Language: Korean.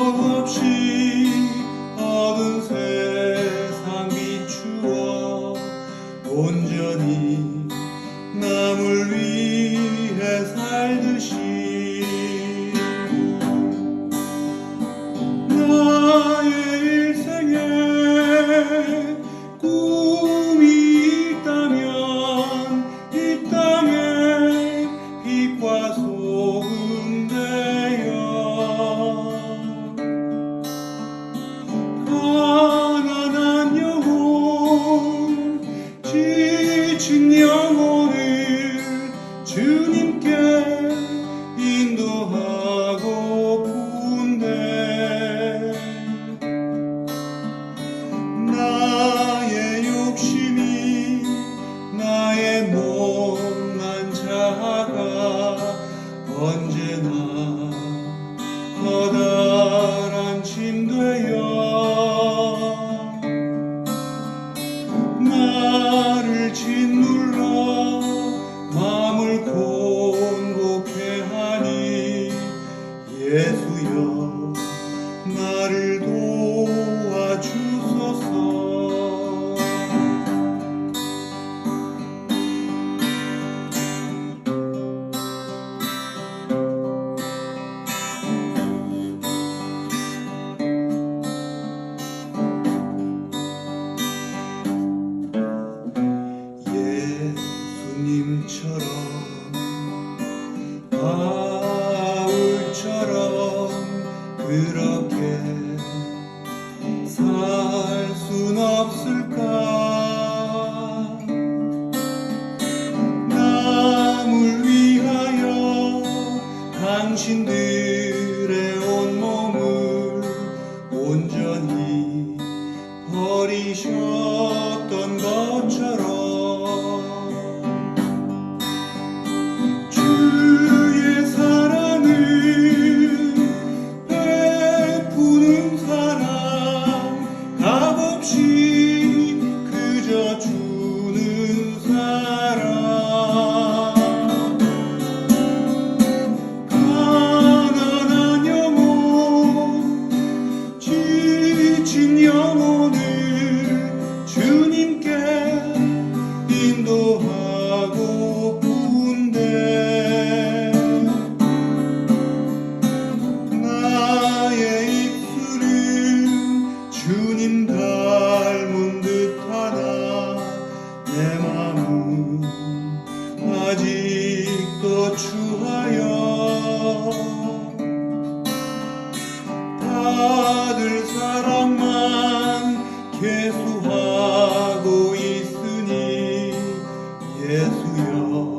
очі. 인도하고픈데 나의 욕심이 나의 몸만 자가 언제나 커다란 침대여 나를 지 예수여 나를 도와주소서. 처럼 그렇게 살 순 없을까? 남을 위하여 당신들 받을 사람만 계수하고 있으니 예수여.